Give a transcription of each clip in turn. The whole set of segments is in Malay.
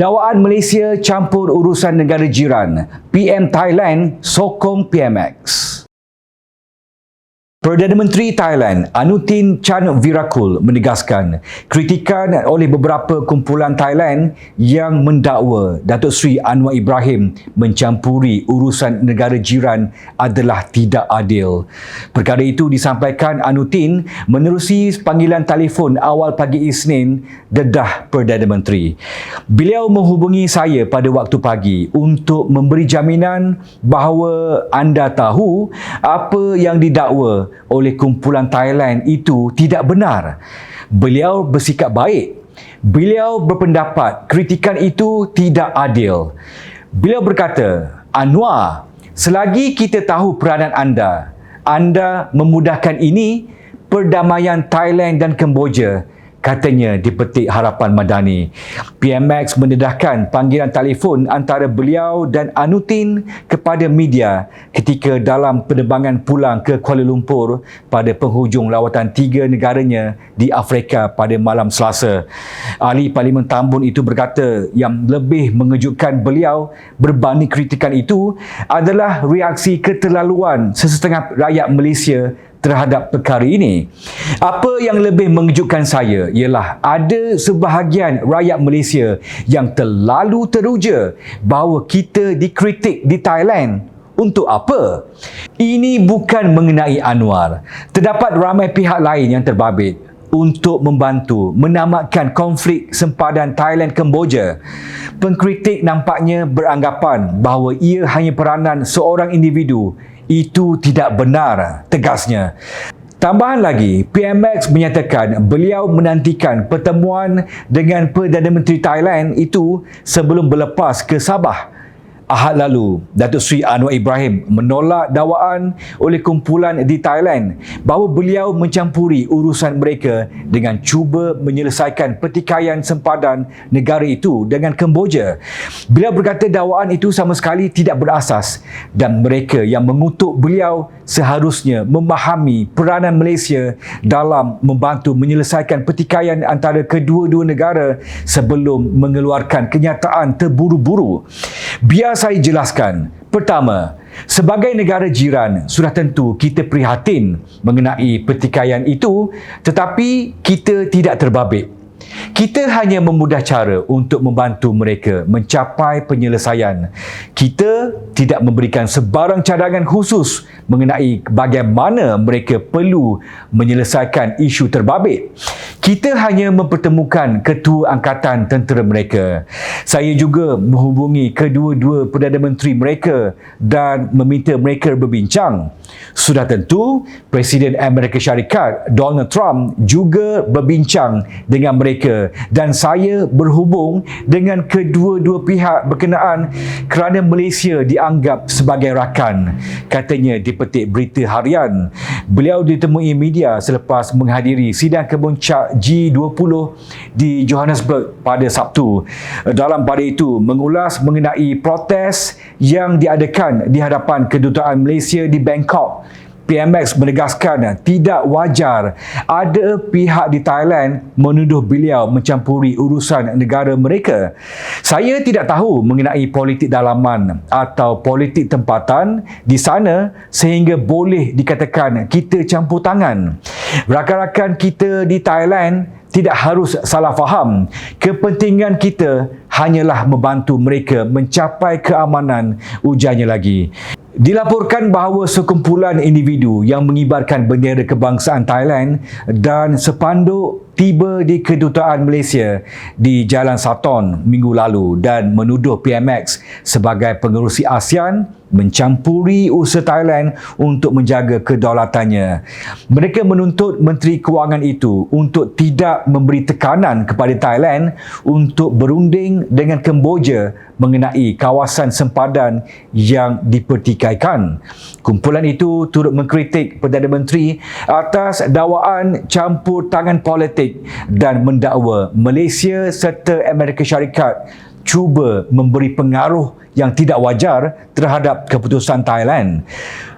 Dakwaan Malaysia campur urusan negara jiran. PM Thailand sokong PMX. Perdana Menteri Thailand Anutin Chan Virakul menegaskan kritikan oleh beberapa kumpulan Thailand yang mendakwa Datuk Seri Anwar Ibrahim mencampuri urusan negara jiran adalah tidak adil. Perkara itu disampaikan Anutin menerusi panggilan telefon awal pagi Isnin dedah Perdana Menteri. Beliau menghubungi saya pada waktu pagi untuk memberi jaminan bahawa anda tahu apa yang didakwa oleh kumpulan Thailand itu tidak benar. Beliau bersikap baik. Beliau berpendapat kritikan itu tidak adil. Beliau berkata, Anwar, selagi kita tahu peranan anda, anda memudahkan ini perdamaian Thailand dan Kemboja katanya dipetik harapan madani. PMX mendedahkan panggilan telefon antara beliau dan Anutin kepada media ketika dalam penerbangan pulang ke Kuala Lumpur pada penghujung lawatan tiga negaranya di Afrika pada malam Selasa. Ahli Parlimen Tambun itu berkata yang lebih mengejutkan beliau berbanding kritikan itu adalah reaksi keterlaluan sesetengah rakyat Malaysia terhadap perkara ini. Apa yang lebih mengejutkan saya ialah ada sebahagian rakyat Malaysia yang terlalu teruja bahawa kita dikritik di Thailand untuk apa? Ini bukan mengenai Anwar. Terdapat ramai pihak lain yang terbabit untuk membantu menamatkan konflik sempadan Thailand Kemboja. Pengkritik nampaknya beranggapan bahawa ia hanya peranan seorang individu itu tidak benar, tegasnya. Tambahan lagi, PMX menyatakan beliau menantikan pertemuan dengan Perdana Menteri Thailand itu sebelum berlepas ke Sabah Ahad lalu, Datuk Seri Anwar Ibrahim menolak dakwaan oleh kumpulan di Thailand bahawa beliau mencampuri urusan mereka dengan cuba menyelesaikan pertikaian sempadan negara itu dengan Kemboja. Beliau berkata dakwaan itu sama sekali tidak berasas dan mereka yang mengutuk beliau seharusnya memahami peranan Malaysia dalam membantu menyelesaikan pertikaian antara kedua-dua negara sebelum mengeluarkan kenyataan terburu-buru. Biar saya jelaskan. Pertama, sebagai negara jiran, sudah tentu kita prihatin mengenai pertikaian itu tetapi kita tidak terbabit. Kita hanya memudah cara untuk membantu mereka mencapai penyelesaian. Kita tidak memberikan sebarang cadangan khusus mengenai bagaimana mereka perlu menyelesaikan isu terbabit. Kita hanya mempertemukan ketua angkatan tentera mereka. Saya juga menghubungi kedua-dua Perdana Menteri mereka dan meminta mereka berbincang. Sudah tentu, Presiden Amerika Syarikat Donald Trump juga berbincang dengan mereka dan saya berhubung dengan kedua-dua pihak berkenaan kerana Malaysia dianggap sebagai rakan. Katanya dipetik berita harian. Beliau ditemui media selepas menghadiri sidang kemuncak G20 di Johannesburg pada Sabtu. Dalam pada itu mengulas mengenai protes yang diadakan di hadapan kedutaan Malaysia di Bangkok PMX menegaskan tidak wajar ada pihak di Thailand menuduh beliau mencampuri urusan negara mereka. Saya tidak tahu mengenai politik dalaman atau politik tempatan di sana sehingga boleh dikatakan kita campur tangan. Rakan-rakan kita di Thailand tidak harus salah faham. Kepentingan kita hanyalah membantu mereka mencapai keamanan ujarnya lagi. Dilaporkan bahawa sekumpulan individu yang mengibarkan bendera kebangsaan Thailand dan sepanduk tiba di kedutaan Malaysia di Jalan Saton minggu lalu dan menuduh PMX sebagai pengerusi ASEAN mencampuri usaha Thailand untuk menjaga kedaulatannya. Mereka menuntut Menteri Kewangan itu untuk tidak memberi tekanan kepada Thailand untuk berunding dengan Kemboja mengenai kawasan sempadan yang dipertikaikan. Kumpulan itu turut mengkritik Perdana Menteri atas dakwaan campur tangan politik dan mendakwa Malaysia serta Amerika Syarikat cuba memberi pengaruh yang tidak wajar terhadap keputusan Thailand.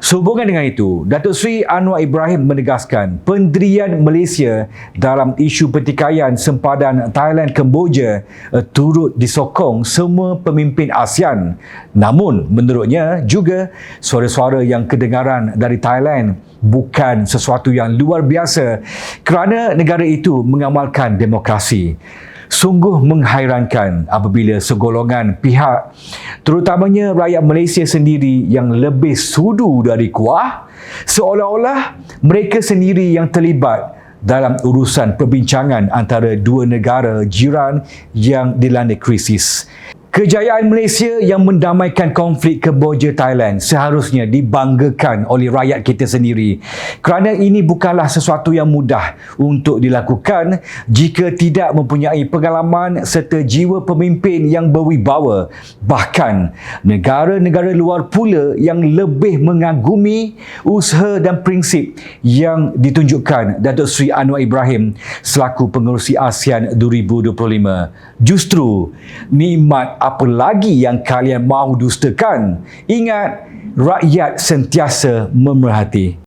Sehubungan dengan itu, Datuk Seri Anwar Ibrahim menegaskan pendirian Malaysia dalam isu pertikaian sempadan Thailand-Kemboja eh, turut disokong semua pemimpin ASEAN. Namun, menurutnya juga suara-suara yang kedengaran dari Thailand bukan sesuatu yang luar biasa kerana negara itu mengamalkan demokrasi sungguh menghairankan apabila segolongan pihak terutamanya rakyat Malaysia sendiri yang lebih sudu dari kuah seolah-olah mereka sendiri yang terlibat dalam urusan perbincangan antara dua negara jiran yang dilanda krisis. Kejayaan Malaysia yang mendamaikan konflik Kemboja Thailand seharusnya dibanggakan oleh rakyat kita sendiri. Kerana ini bukanlah sesuatu yang mudah untuk dilakukan jika tidak mempunyai pengalaman serta jiwa pemimpin yang berwibawa. Bahkan negara-negara luar pula yang lebih mengagumi usaha dan prinsip yang ditunjukkan Datuk Seri Anwar Ibrahim selaku pengerusi ASEAN 2025 justru nikmat apa lagi yang kalian mahu dustakan? Ingat, rakyat sentiasa memerhati.